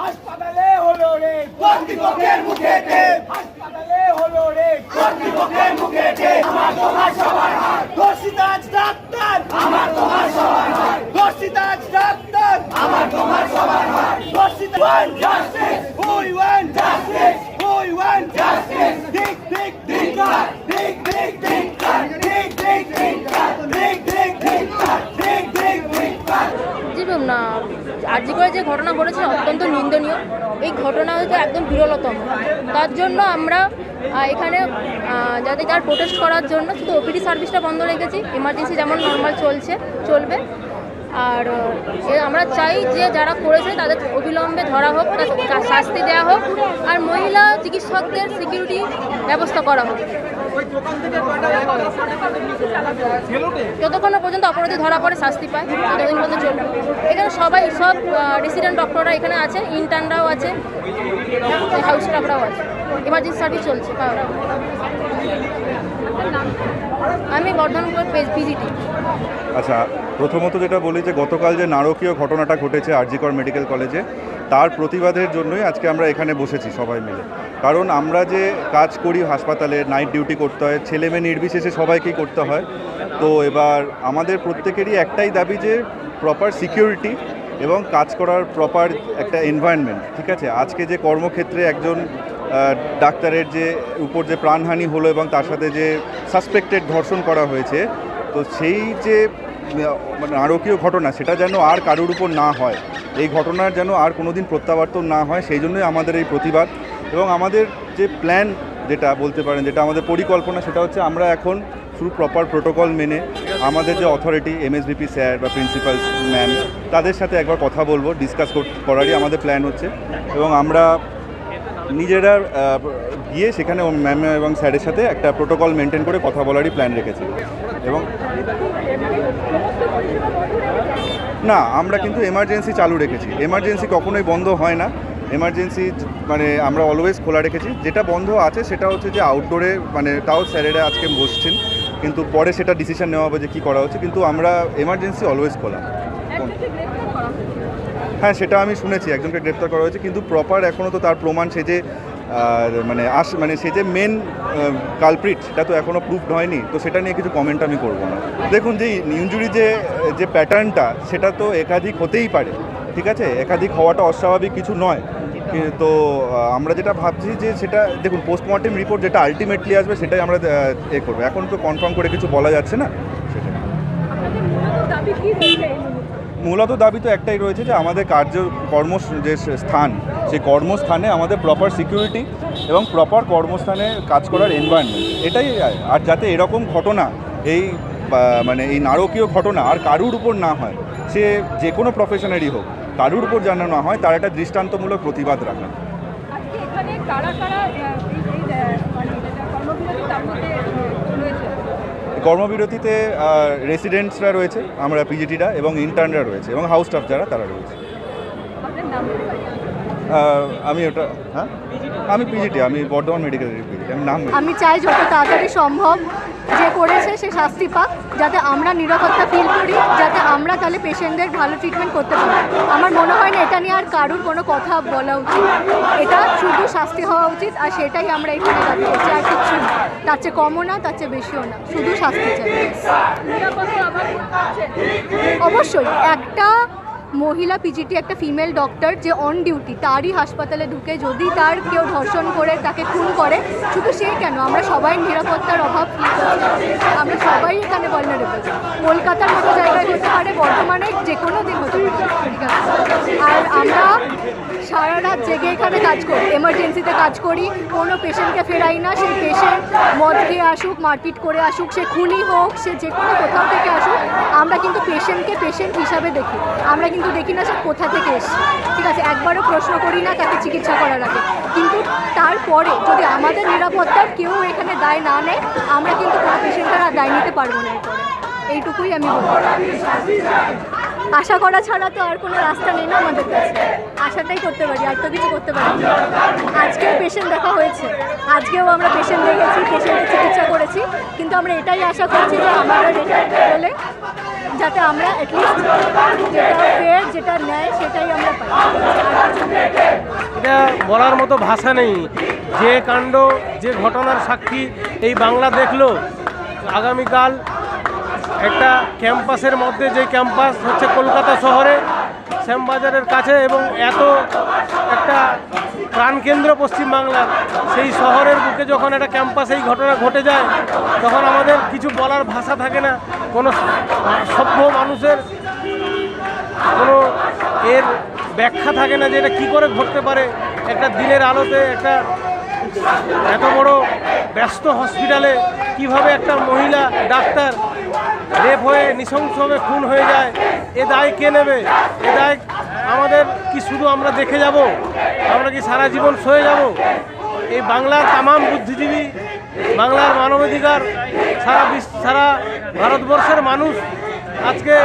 হাসপাতালে হলো রে কর্তৃপক্ষের মুখে হাসপাতালে হলো রে কর্তৃপক্ষের মুখে আমার তোমার সবার হাত দর্শিতাজ ডাক্তার। আমার তোমার সবার হাত দর্শিতাজ ডাক্তার। আমার তোমার সবার হাত দর্শিতাজ want justice. We want justice. We want justice. ঠিক ঠিক ঠিক ঠিক আর্জি করে যে ঘটনা ঘটেছে অত্যন্ত নিন্দনীয়। এই ঘটনা হচ্ছে একদম বিরলতম। তার জন্য আমরা এখানে যাতে তার প্রোটেস্ট করার জন্য শুধু ওপিডি সার্ভিসটা বন্ধ রেখেছি এমার্জেন্সি যেমন নর্মাল চলছে, চলবে। আর আমরা চাই যে যারা করেছে তাদের অবিলম্বে ধরা হোক শাস্তি দেওয়া হোক, আর মহিলা চিকিৎসকদের সিকিউরিটি ব্যবস্থা করা হোক। যতক্ষণ পর্যন্ত অপরাধী ধরা পড়ে, শাস্তি পায়, ততদিন পর্যন্ত চলবে। এখানে সবাই, সব রেসিডেন্ট ডক্টররা এখানে আছে ইন্টার্নরাও আছে হাউস স্টাফরাও আছে। এমার্জেন্সি সার্ভিস চলছে আমি বর্ধমানপুর পিজিটি আচ্ছা প্রথমত যেটা বলি যে, গতকাল যে নারকীয় ঘটনাটা ঘটেছে, আরজিকর মেডিকেল কলেজে, তার প্রতিবাদের জন্যই আজকে আমরা এখানে বসেছি সবাই মিলে। কারণ আমরা যে কাজ করি হাসপাতালে নাইট ডিউটি করতে হয়, ছেলে মেয়ে নির্বিশেষে সবাইকেই করতে হয়। তো এবার আমাদের প্রত্যেকেরই একটাই দাবি যে প্রপার সিকিউরিটি এবং কাজ করার প্রপার একটা এনভায়রনমেন্ট ঠিক আছে? আজকে যে কর্মক্ষেত্রে একজন ডাক্তারের যে উপর যে প্রাণহানি হলো এবং তার সাথে যে সাসপেক্টেড ধর্ষণ করা হয়েছে, তো সেই যে মানে নারকীয় ঘটনা, সেটা যেন আর কারোর উপর না হয়। এই ঘটনার যেন আর কোনোদিন প্রত্যাবর্তন না হয়, সেই জন্যই আমাদের এই প্রতিবাদ। এবং আমাদের যে প্ল্যান যেটা বলতে পারেন, যেটা আমাদের পরিকল্পনা, সেটা হচ্ছে আমরা এখন শুধু প্রপার প্রোটোকল মেনে আমাদের যে অথরিটি এমএসবিপি স্যার বা প্রিন্সিপাল ম্যাম তাদের সাথে একবার কথা বলব ডিসকাস করারই আমাদের প্ল্যান হচ্ছে। এবং আমরা নিজেরা গিয়ে সেখানে ম্যাম এবং স্যারের সাথে একটা প্রোটোকল মেনটেন করে কথা বলারই প্ল্যান রেখেছি। এবং না, আমরা কিন্তু এমার্জেন্সি চালু রেখেছি। এমার্জেন্সি কখনোই বন্ধ হয় না। এমার্জেন্সি মানে আমরা অলওয়েজ খোলা রেখেছি। যেটা বন্ধ আছে সেটা হচ্ছে যে আউটডোরে মানে তাও স্যারেরা আজকে বসছেন কিন্তু পরে সেটা ডিসিশন নেওয়া হবে যে কী করা হচ্ছে। কিন্তু আমরা এমার্জেন্সি অলওয়েজ খোলা। হ্যাঁ সেটা আমি শুনেছি একজনকে গ্রেপ্তার করা হয়েছে কিন্তু প্রপার এখনও তো তার প্রমাণ সে যে মানে আস মানে সে যে মেন কালপ্রিট সেটা তো এখনও প্রুফড হয়নি। তো সেটা নিয়ে কিছু কমেন্ট আমি করব না। দেখুন যে ইঞ্জুরি যে যে প্যাটার্নটা সেটা তো একাধিক হতেই পারে ঠিক আছে? একাধিক হওয়াটা অস্বাভাবিক কিছু নয়। তো আমরা যেটা ভাবছি যে সেটা দেখুন পোস্টমর্টেম রিপোর্ট যেটা আলটিমেটলি আসবে সেটাই আমরা এ করব। এখন তো কনফার্ম করে কিছু বলা যাচ্ছে না সেটাই। মূলত দাবি তো একটাই রয়েছে যে আমাদের কার্য কর্ম যে স্থান সেই কর্মস্থানে আমাদের প্রপার সিকিউরিটি এবং প্রপার কর্মস্থানে কাজ করার এনভায়রনমেন্ট এটাই আর যাতে এরকম ঘটনা এই মানে এই নারকীয় ঘটনা আর কারুর উপর না হয় সে যে কোনো প্রফেশনেরই হোক কারুর উপর যেন না হয় তার একটা দৃষ্টান্তমূলক প্রতিবাদ রাখা। আজকে এখানে কারা কারা আহ, এই এই আহ, মানে কর্মবিরতিতে রেসিডেন্টসরা রয়েছে আমরা পিজিটিরা এবং ইন্টার্নরা রয়েছে এবং হাউস স্টাফ যারা তারা রয়েছে। আপনার নাম আহ, আমি ওটা হ্যাঁ? আমি পিজিটি আমি বর্ধমান মেডিকেল পিজিটি আমি নাম আমি চাই যত তাড়াতাড়ি সম্ভব যে করেছে সে শাস্তি পাক যাতে আমরা নিরাপত্তা ফিল করি যাতে আমরা তাহলে পেশেন্টদের ভালো ট্রিটমেন্ট করতে পারি। আমার মনে হয় না এটা নিয়ে আর কারুর কোনো কথা বলা উচিত। এটা শুধু শাস্তি হওয়া উচিত আর সেটাই আমরা এখানে দাবি করছি। আর কিচ্ছু না। তার চেয়ে কমও না তার চেয়ে বেশিও না। শুধু শাস্তি চাই। অবশ্যই একটা মহিলা পিজিটি একটা ফিমেল ডক্টর যে অন ডিউটি তারই হাসপাতালে ঢুকে যদি তার কেউ ধর্ষণ করে, তাকে খুন করে, শুধু সে কেন? আমরা সবাই নিরাপত্তার অভাব আমরা সবাই এখানে ভলনারেবল কলকাতার মতো জায়গায় হতে পারে, বর্তমানে যে কোনো দিন হতে পারে। আর আমরা সারা রাত জেগে এখানে কাজ করি এমার্জেন্সিতে কাজ করি, কোনো পেশেন্টকে ফেরাই না, সেই পেশেন্ট মদ খেয়ে আসুক, মারপিট করে আসুক, সে খুনি হোক, সে যে কোনো কোথাও থেকে আসুক, আমরা কিন্তু পেশেন্টকে পেশেন্ট হিসাবে দেখি। আমরা কিন্তু দেখি না সে কোথা থেকে এসছে। ঠিক আছে, একবারও প্রশ্ন করি না তাকে চিকিৎসা করার আগে। কিন্তু তারপরে যদি আমাদের নিরাপত্তার কেউ এখানে দায় না নেয়, আমরা কিন্তু কোনো পেশেন্টের আর দায় নিতে পারব না এরপরে। এইটুকুই আমি বলব। আশা করা ছাড়া তো আর কোনো রাস্তা নেই না আমাদের কাছে। আশাটাই করতে পারি, আর তো কিছু করতে পারি। আজকেও পেশেন্ট দেখা হয়েছে। আজকেও আমরা পেশেন্ট দেখেছি পেশেন্টের চিকিৎসা করেছি। কিন্তু আমরা এটাই আশা করছি যে আমরা রেজাল্ট হলে যাতে আমরা অ্যাটলিস্ট যেটা ফেয়ার যেটা নেয় সেটাই আমরা পাই। এটা বলার মতো ভাষা নেই। যে কাণ্ড, যে ঘটনার সাক্ষী এই বাংলা দেখল, আগামীকাল একটা ক্যাম্পাসের মধ্যে যে ক্যাম্পাস হচ্ছে কলকাতা শহরে, শ্যামবাজারের কাছে এবং এত একটা প্রাণকেন্দ্র পশ্চিমবাংলার, সেই শহরের বুকে যখন একটা ক্যাম্পাস এই ঘটনা ঘটে যায়, তখন আমাদের কিছু বলার ভাষা থাকে না। কোনো সভ্য মানুষের কোনো এর ব্যাখ্যা থাকে না যে এটা কী করে ঘটতে পারে। একটা দিনের আলোতে একটা এত বড় ব্যস্ত হসপিটালে কীভাবে একটা মহিলা ডাক্তার রেপ হয়ে নৃশংসভাবে খুন হয়ে যায়, এ দায় কে নেবে? এ দায় আমাদের কি শুধু আমরা দেখে যাব? আমরা কি সারা জীবন সয়ে যাব? এই বাংলার তামাম বুদ্ধিজীবী, বাংলার মানবাধিকার, সারা বিশ্ব, সারা ভারতবর্ষের মানুষ আজকে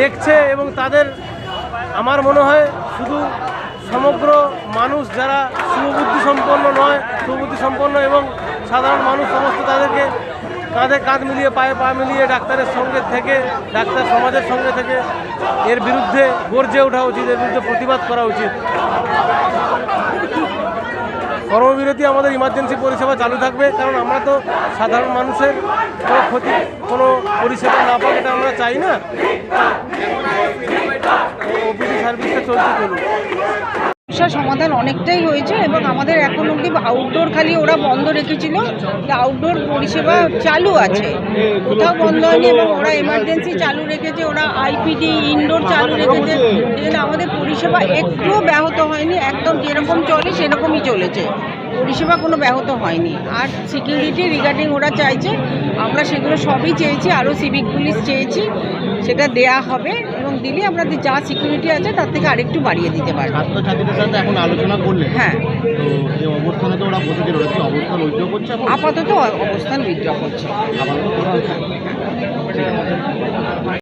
দেখছে এবং তাদের, আমার মনে হয়, শুধু সমগ্র মানুষ যারা সুবুদ্ধি সম্পন্ন নয় সুবুদ্ধি সম্পন্ন এবং সাধারণ মানুষ সমস্ত তাদেরকে কাঁধে কাঁধ মিলিয়ে পায়ে পা মিলিয়ে ডাক্তারের সঙ্গে থেকে, ডাক্তার সমাজের সঙ্গে থেকে এর বিরুদ্ধে গর্জে ওঠা উচিত, এর বিরুদ্ধে প্রতিবাদ করা উচিত। কর্মবিরতি আমাদের ইমার্জেন্সি পরিষেবা চালু থাকবে, কারণ আমরা তো সাধারণ মানুষের কোনো ক্ষতি, কোনো পরিষেবা না পাক এটা আমরা চাই না। ওপিডি সার্ভিসটা সমস্যার সমাধান অনেকটাই হয়েছে এবং আমাদের এখন অব্দি আউটডোর খালি ওরা বন্ধ রেখেছিল। আউটডোর পরিষেবা চালু আছে। কোথাও বন্ধ হয়নি এবং ওরা এমার্জেন্সি চালু রেখেছে, ওরা আইপিডি ইনডোর চালু রেখেছে। সেজন্য আমাদের পরিষেবা একটুও ব্যাহত হয়নি। একদম যেরকম চলে, সেরকমই চলেছে। পরিষেবা কোনো ব্যাহত হয়নি। আর সিকিউরিটি রিগার্ডিং ওরা চাইছে, আমরা সেগুলো সবই চেয়েছি, আরও সিভিক পুলিশ চেয়েছি, সেটা দেয়া হবে। দিলে আমরা যা সিকিউরিটি আছে তার থেকে আরেকটু বাড়িয়ে দিতে পারব। ছাত্রছাত্রীদের সাথে এখন আলোচনা করলে হ্যাঁ। তো অবস্থানে তো ওরা বসেছিল ওরা কি অবস্থান উদ্যোগ করছে আপাতত অবস্থান উইথড্র করছে। আপাতত